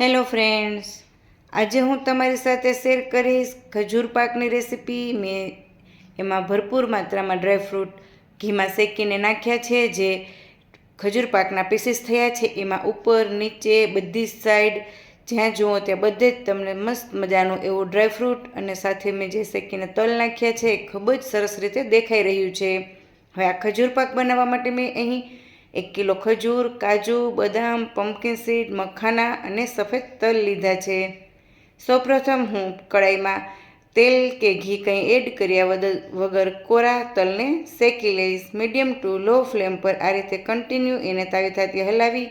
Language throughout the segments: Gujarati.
હેલો ફ્રેન્ડ્સ આજે હું તમારી સાથે શેર કરીશ ખજૂર પાકની રેસીપી મેં એમાં ભરપૂર માત્રામાં ડ્રાયફ્રૂટ ઘીમાં શેકીને નાખ્યા છે, જે ખજૂર પાકના પીસીસ થયા છે. એમાં ઉપર, નીચે, બધી સાઈડ જ્યાં જુઓ ત્યાં બધે જ તમને મસ્ત મજાનું એવું ડ્રાયફ્રૂટ અને સાથે મેં જે શેકીને તલ નાખ્યા છે એ ખૂબ જ સરસ રીતે દેખાઈ રહ્યું છે. હવે આ ખજૂર પાક બનાવવા માટે મેં અહીં એક કિલો ખજૂર, કાજુ, બદામ પમ્પકિન સીડ મખાના અને સફેદ તલ લીધા છે. સૌપ્રથમ હું કડાઈમાં તેલ કે ઘી કંઈ એડ કર્યા વગર વગર કોરા તલને શેકી લઈશ. મીડિયમ ટુ લો ફ્લેમ પર આ રીતે કન્ટિન્યુ એને તાવી તાતી હલાવી,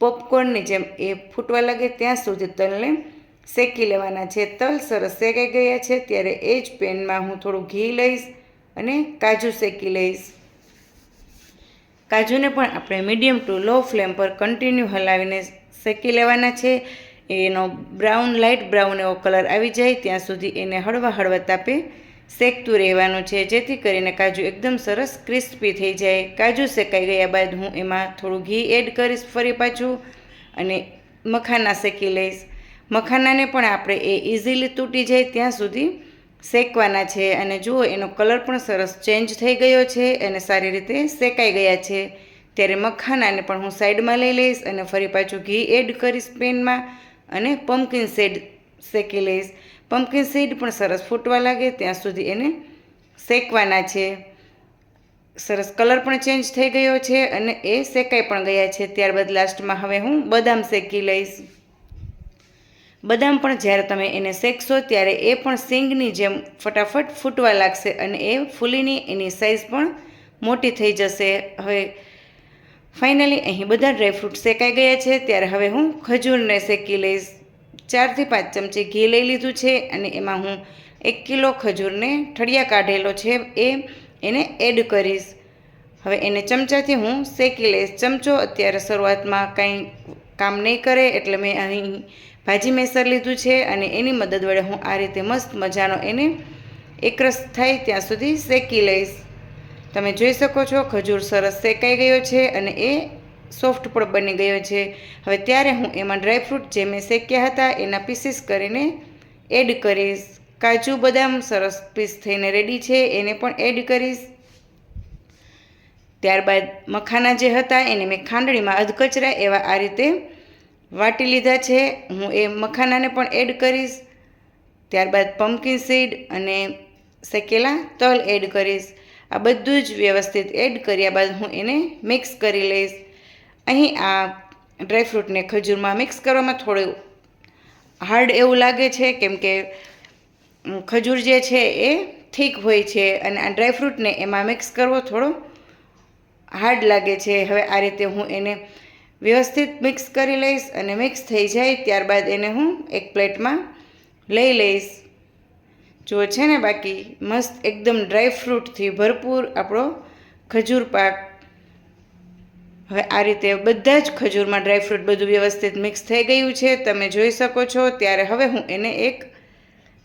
પોપકોર્નની જેમ એ ફૂટવા લાગે ત્યાં સુધી તલને શેકી લેવાના છે. તલ સરસ શેકાઈ ગયા છે, ત્યારે એ જ પેનમાં હું થોડું ઘી લઈશ અને કાજુ શેકી લઈશ. કાજુને પણ આપણે મીડિયમ ટુ લો ફ્લેમ પર કન્ટિન્યુ હલાવીને શેકી લેવાના છે. એનો બ્રાઉન લાઇટ બ્રાઉન એવો કલર આવી જાય, ત્યાં સુધી એને હળવા હળવા તાપે શેકતું રહેવાનું છે, જેથી કરીને કાજુ એકદમ સરસ ક્રિસ્પી થઈ જાય. કાજુ શેકાઈ ગયા બાદ હું એમાં થોડું ઘી એડ કરીશ ફરી પાછું અને મખાના શેકી લઈશ. મખાનાને પણ આપણે એ ઇઝીલી તૂટી જાય ત્યાં સુધી શેકવાના છે અને જુઓ, એનો કલર પણ સરસ ચેન્જ થઈ ગયો છે અને સારી રીતે શેકાઈ ગયા છે. ત્યારે મખાનાને પણ હું સાઈડમાં લઈ લઈશ અને ફરી પાછું ઘી એડ કરીશ પેનમાં અને પમ્પકિન સીડ શેકી લઈશ. પમ્પકિન સીડ પણ સરસ ફૂટવા લાગે, ત્યાં સુધી એને શેકવાના છે. સરસ કલર પણ ચેન્જ થઈ ગયો છે અને એ શેકાઈ પણ ગયા છે. ત્યારબાદ લાસ્ટમાં હવે હું બદામ શેકી લઈશ. બદામ પણ જ્યારે તમે એને શેકશો ત્યારે એ પણ સિંગની જેમ ફટાફટ ફૂટવા લાગશે અને એ ફૂલીની એની સાઇઝ પણ મોટી થઈ જશે. હવે ફાઇનલી અહીં બધા ડ્રાયફ્રૂટ શેકાઈ ગયા છે. ત્યારે હવે હું ખજૂરને શેકી લઈશ. ચારથી પાંચ ચમચી ઘી લઈ લીધું છે અને એમાં હું એક કિલો ખજૂરને ઠળિયા કાઢેલો છે. એ એને એડ કરીશ. હવે એને ચમચાથી હું શેકી લઈશ. ચમચો અત્યારે શરૂઆતમાં કંઈ કામ નહીં કરે એટલે મેં અહીં ભાજી મેસર લીધું છે અને એની મદદ વડે હું આ રીતે મસ્ત મજાનો એને એકરસ થાય ત્યાં સુધી શેકી લઈશ. તમે જોઈ શકો છો, ખજૂર સરસ શેકાઈ ગયો છે અને એ સોફ્ટ પણ બની ગયો છે. હવે ત્યારે હું એમાં ડ્રાયફ્રૂટ જે મેં શેક્યા હતા એના પીસીસ કરીને એડ કરીશ. કાજુ બદામ સરસ પીસ થઈને રેડી છે, એને પણ એડ કરીશ. ત્યારબાદ મખાના જે હતા એને મેં ખાંડણીમાં અધકચરા એવા આ રીતે વાટી લીધા છે. હું એ મખાનાને પણ એડ કરીશ. ત્યારબાદ પમ્પકિન સીડ અને શેકેલા તલ એડ કરીશ. આ બધું જ વ્યવસ્થિત એડ કર્યા બાદ હું એને મિક્સ કરી લઈશ. અહીં આ ડ્રાયફ્રૂટને ખજૂરમાં મિક્સ કરવામાં થોડું હાર્ડ એવું લાગે છે, કેમ કે ખજૂર જે છે એ થીક હોય છે અને આ ડ્રાયફ્રૂટને એમાં મિક્સ કરવો થોડો હાર્ડ લાગે છે. હવે આ રીતે હું એને વ્યવસ્થિત મિક્સ કરી લઈશ અને મિક્સ થઈ જાય ત્યારબાદ એને હું એક પ્લેટમાં લઈ લઈશ. જો છે ને બાકી, મસ્ત એકદમ ડ્રાય ફ્રૂટથી ભરપૂર આપણો ખજૂર પાક. હવે આ રીતે બધા જ ખજૂરમાં ડ્રાયફ્રૂટ બધું વ્યવસ્થિત મિક્સ થઈ ગયું છે. તમે જોઈ શકો છો, ત્યારે હવે હું એને એક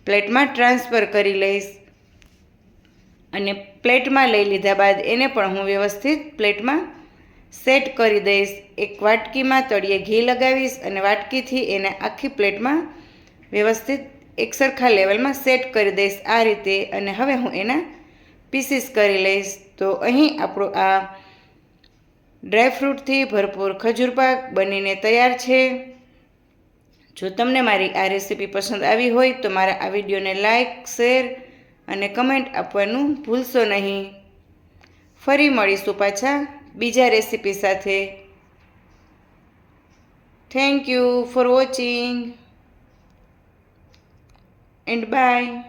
પ્લેટમાં ટ્રાન્સફર કરી લઈશ. અને પ્લેટમાં લઈ લીધા બાદ એને પણ હું વ્યવસ્થિત પ્લેટમાં સેટ કરી દઈશ. એક વાટકીમાં તળિયે ઘી લગાવીશ અને વાટકીથી એને આખી પ્લેટમાં વ્યવસ્થિત એક સરખા લેવલમાં સેટ કરી દઈશ આ રીતે અને હવે હું એના પીસીસ કરી લઈશ. તો અહીં આપણો આ ડ્રાયફ્રૂટથી ભરપૂર ખજૂર પાક બનીને તૈયાર છે. જો તમને મારી આ રેસીપી પસંદ આવી હોય તો મારા આ વિડીયોને લાઇક શેર અને કમેન્ટ આપવાનું ભૂલશો નહીં. ફરી મળીશું પાછા. બીજા રેસીપી સાથે. Thank you for watching and bye